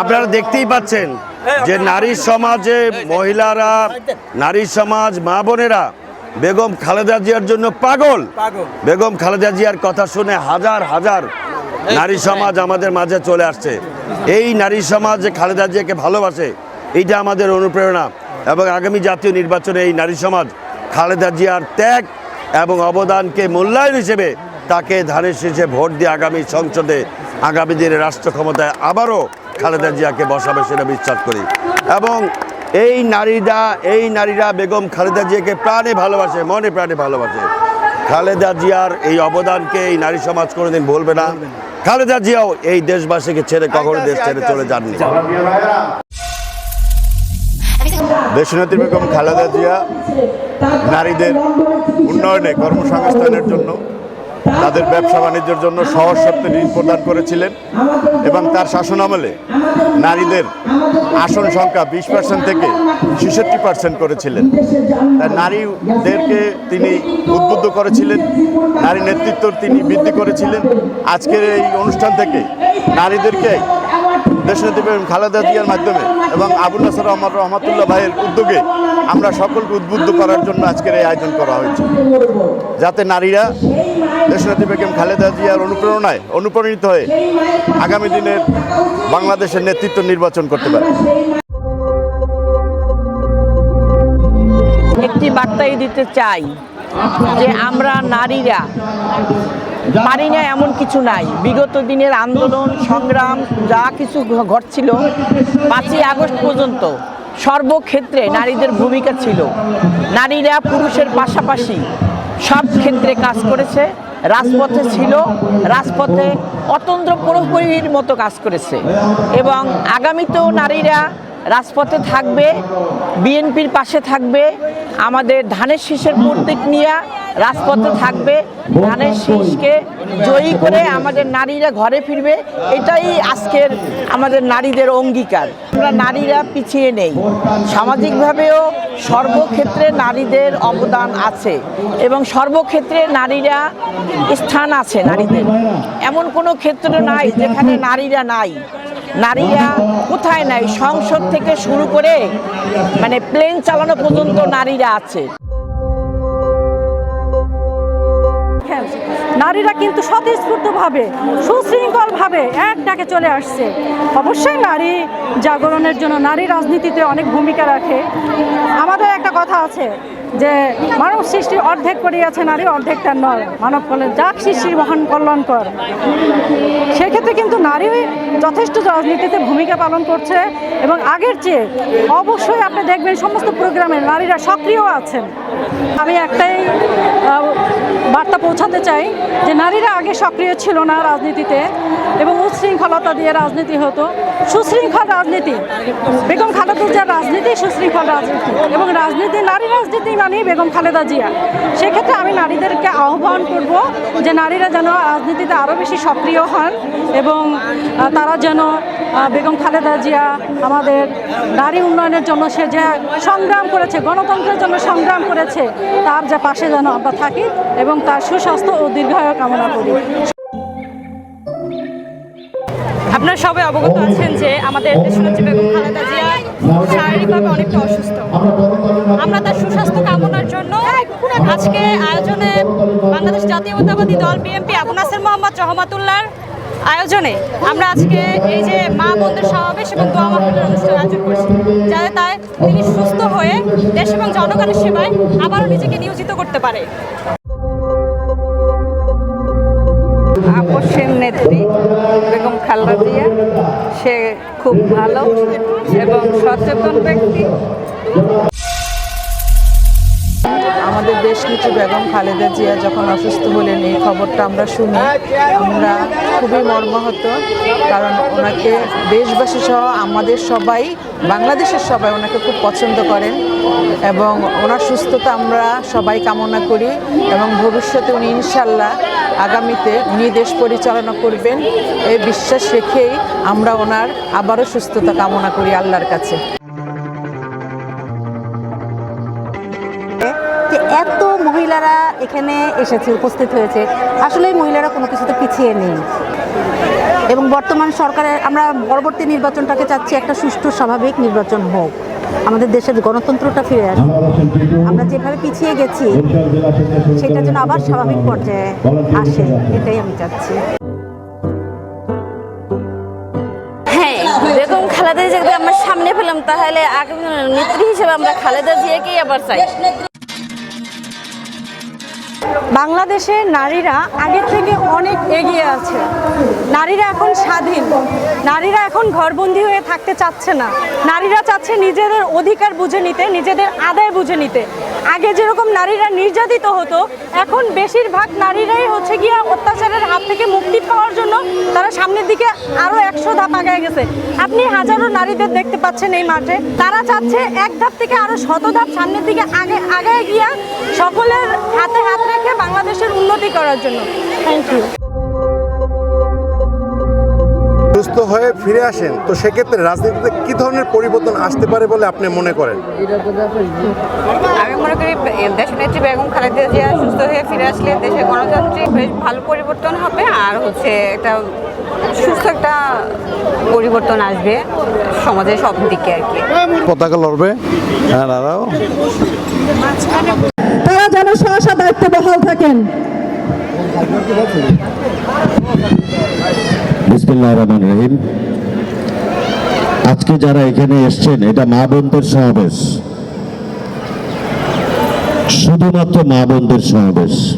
আপনারা দেখতেই পাচ্ছেন যে নারী সমাজে মহিলারা নারী সমাজ মা বোনেরা বেগম খালেদা জিয়ার জন্য পাগল। বেগম খালেদা জিয়ার কথা শুনে হাজার হাজার নারী সমাজ আমাদের মাঝে চলে আসছে। এই নারী সমাজ যে খালেদা জিয়াকে ভালোবাসে এইটা আমাদের অনুপ্রেরণা। এবং আগামী জাতীয় নির্বাচনে এই নারী সমাজ খালেদা জিয়ার ত্যাগ এবং অবদানকে মূল্যায়ন হিসেবে তাকে ধানের শীর্ষে ভোট দিয়ে আগামী সংসদে আগামী দিনে রাষ্ট্র ক্ষমতায় আবারও খালেদা জিয়াকে বসাবে সেটা বিশ্বাস করি। এবং এই নারীরা এই নারীরা বেগম খালেদা জিয়াকে প্রাণে ভালোবাসে মনে প্রাণে ভালোবাসে। খালেদা জিয়ার এই অবদানকে এই নারী সমাজ কোনোদিন ভুলবে না। খালেদা জিয়াও এই দেশবাসীকে ছেড়ে কখনো দেশ ছেড়ে চলে যাননি। দেশনেত্রী বেগম খালেদা জিয়া নারীদের উন্নয়নে কর্মসংস্থানের জন্য তাদের ব্যবসা বাণিজ্যের জন্য সহজ শর্তে ঋণ প্রদান করেছিলেন এবং তার শাসন আমলে নারীদের আসন সংখ্যা বিশ পার্সেন্ট থেকে ছেষট্টি পার্সেন্ট করেছিলেন। তাই নারীদেরকে তিনি উদ্বুদ্ধ করেছিলেন, নারী নেতৃত্ব তিনি বৃদ্ধি করেছিলেন। আজকের এই অনুষ্ঠান থেকে নারীদেরকে দেশনেত্রী বেগম খালেদা জিয়ার মাধ্যমে এবং আবুল নাসর রহমান রহমতুল্লাহ ভাইয়ের উদ্যোগে আমরা সকলকে উদ্বুদ্ধ করার জন্য আজকের এই আয়োজন করা হয়েছে। যাতে নারীরা দেশনেত্রী বেগম খালেদা জিয়ার অনুপ্রেরণায় অনুপ্রাণিত হয়ে আগামী দিনের বাংলাদেশের নেতৃত্ব নির্বাচন করতে পারে। একটি বার্তাই দিতে চাই যে আমরা নারীরা, পারি না এমন কিছু নাই। বিগত দিনের আন্দোলন, সংগ্রাম, যা কিছু ঘটছিল, পাঁচই আগস্ট পর্যন্ত সর্বক্ষেত্রে নারীদের ভূমিকা ছিল। নারীরা পুরুষের পাশাপাশি সব ক্ষেত্রে কাজ করেছে। রাজপথে ছিল, রাজপথে অতন্ত্র পুরোপুরির মতো কাজ করেছে। এবং আগামীতেও নারীরা রাজপথে থাকবে, বিএনপির পাশে থাকবে, আমাদের ধানের শীষের প্রতীক নিয়ে রাজপথে থাকবে, ধানের শীষকে জয়ী করে আমাদের নারীরা ঘরে ফিরবে, এটাই আজকের আমাদের নারীদের অঙ্গীকার। আমরা নারীরা পিছিয়ে নেই। সামাজিকভাবেও সর্বক্ষেত্রে নারীদের অবদান আছে এবং সর্বক্ষেত্রে নারীরা স্থান আছে নারীদের। এমন কোনো ক্ষেত্র নাই যেখানে নারীরা নাই। নারীরা কোথায় নাই? সংসদ থেকে শুরু করে মানে প্লেন চালানো পর্যন্ত নারীরা আছে। দেখেন নারীরা কিন্তু স্বতঃস্ফূর্তভাবে, সুশৃঙ্খলভাবে এক ডাকে চলে আসছে। অবশ্যই নারী জাগরণের জন্য নারী রাজনীতিতে অনেক ভূমিকা রাখে। আমাদের একটা কথা আছে যে মানব সৃষ্টি অর্ধেক করিয়াছে নারী, অর্ধেকটা নর। মানব কল্যাণ, যাক সৃষ্টির মহান কল্যাণকর। সেক্ষেত্রে কিন্তু নারী যথেষ্ট রাজনীতিতে ভূমিকা পালন করছে এবং আগের চেয়ে অবশ্যই আপনি দেখবেন সমস্ত প্রোগ্রামে নারীরা সক্রিয় আছেন। আমি একটাই বার্তা পৌঁছাতে চাই যে নারীরা আগে সক্রিয় ছিল না রাজনীতিতে এবং উচ্ছৃঙ্খলতা দিয়ে রাজনীতি হতো। সুশৃঙ্খল রাজনীতি, বেগম খালেদা জিয়ার রাজনীতি সুশৃঙ্খল রাজনীতি এবং রাজনীতি নারী রাজনীতি মানেই বেগম খালেদা জিয়া। সেক্ষেত্রে আমি নারীদেরকে আহ্বান করব যে নারীরা যেন রাজনীতিতে আরও বেশি সক্রিয় হন এবং তারা যেন বেগম খালেদা জিয়া আমাদের নারী উন্নয়নের জন্য সে যে সংগ্রাম করেছে, গণতন্ত্রের জন্য সংগ্রাম করেছে, তার যে পাশে যেন আমরা থাকি এবং তার সুস্বাস্থ্য ও দীর্ঘায়ু কামনা করি। আপনারা সবাই অবগত আছেন যে আমাদের দেশনেত্রী বেগম খালেদা জিয়া শারীরিকভাবে অনেকটা অসুস্থ। আমরা তার সুস্বাস্থ্য কামনার জন্য আজকে আয়োজনে বাংলাদেশ জাতীয়তাবাদী দল বিএনপি আবু নাসের মোহাম্মদ রহমাতুল্লাহর আয়োজনে আমরা আজকে এই যে মা বোনদের সমাবেশ এবং দোয়া মাহফিলের অনুষ্ঠান আয়োজন করছি। যাতে তাই তিনি সুস্থ হয়ে দেশ এবং জনগণের সেবায় আবারও নিজেকে নিয়োজিত করতে পারে। আপসের নেত্রী বেগম খালেদা জিয়া। সে খুব ভালো এবং সচেতন ব্যক্তি। আমাদের দেশ কিছু বেগম খালেদা জিয়া যখন অসুস্থ হলেন, এই খবরটা আমরা শুনি। আমরা খুবই মর্মাহত, কারণ ওনাকে দেশবাসী সহ আমাদের সবাই, বাংলাদেশের সবাই ওনাকে খুব পছন্দ করেন এবং ওনার সুস্থতা আমরা সবাই কামনা করি এবং ভবিষ্যতে উনি ইনশাল্লাহ আগামীতে উনি দেশ পরিচালনা করবেন। এই বিশ্বাস রেখেই আমরা ওনার আবারও সুস্থতা কামনা করি আল্লাহর কাছে। এত মহিলারা এখানে এসেছে, উপস্থিত হয়েছে, আসলে মহিলারা কোনো কিছুতে পিছিয়ে নেই। এবং বর্তমান সরকারের, আমরা পরবর্তী নির্বাচনটাকে চাচ্ছি একটা সুষ্ঠু, স্বাভাবিক নির্বাচন হোক। আমাদের দেশের গণতন্ত্রটা ফিরে আসবে আমরা যেভাবে পিছিয়ে গেছি, সেটা যেন আবার স্বাভাবিক পর্যায়ে আসে, এটাই আমি চাচ্ছি। হ্যাঁ বেগম খালেদা যদি আমরা সামনে পেলাম, তাহলে আগামী নেত্রী হিসেবে আমরা খালেদা জিয়াকেই আবার চাই। বাংলাদেশে নারীরা আগের থেকে অনেক এগিয়ে আছে। নারীরা এখন স্বাধীন। নারীরা এখন ঘরবন্দি হয়ে থাকতে চাচ্ছে না। নারীরা চাচ্ছে নিজেদের অধিকার বুঝে নিতে, নিজেদের আদায় বুঝে নিতে। আগে যেরকম নারীরা নির্যাতিত হতো, এখন বেশিরভাগ নারীরাই হচ্ছে গিয়ে অত্যাচারের হাত থেকে মুক্তি পাওয়ার জন্য তারা সামনের দিকে আরও একশো ধাপ আগায় গেছে। আপনি হাজারো নারীদের দেখতে পাচ্ছেন এই মাঠে। তারা চাচ্ছে এক ধাপ থেকে আরও শত ধাপ সামনের দিকে আগে আগায় গিয়া সকলের হাতে হাত রেখে বাংলাদেশের উন্নতি করার জন্য। থ্যাংক ইউ সুস্থ হয়ে ফিরে আসেন তো সেক্ষেত্রে রাজনীতিতে কি ধরনের পরিবর্তন আসতে পারে বলে আপনি মনে করেন? আমি মনে করি দেশনেত্রী বেগম খালেদা জিয়া সুস্থ হয়ে ফিরে আসলে দেশে গণতান্ত্রিক বেশ ভালো পরিবর্তন হবে আর হচ্ছে একটা সুস্থ একটা পরিবর্তন আসবে সমাজের সব দিকে আর কি। পতাকা লড়বে হ্যাঁ দাদাও তারা যেন সহসা দায়িত্ব বহাল থাকেন। রহমান রহিম। আজকে যারা এখানে এসছেন এটা মা বোনদের সমাবেশ। শুধুমাত্র মা বোনদের সমাবেশ।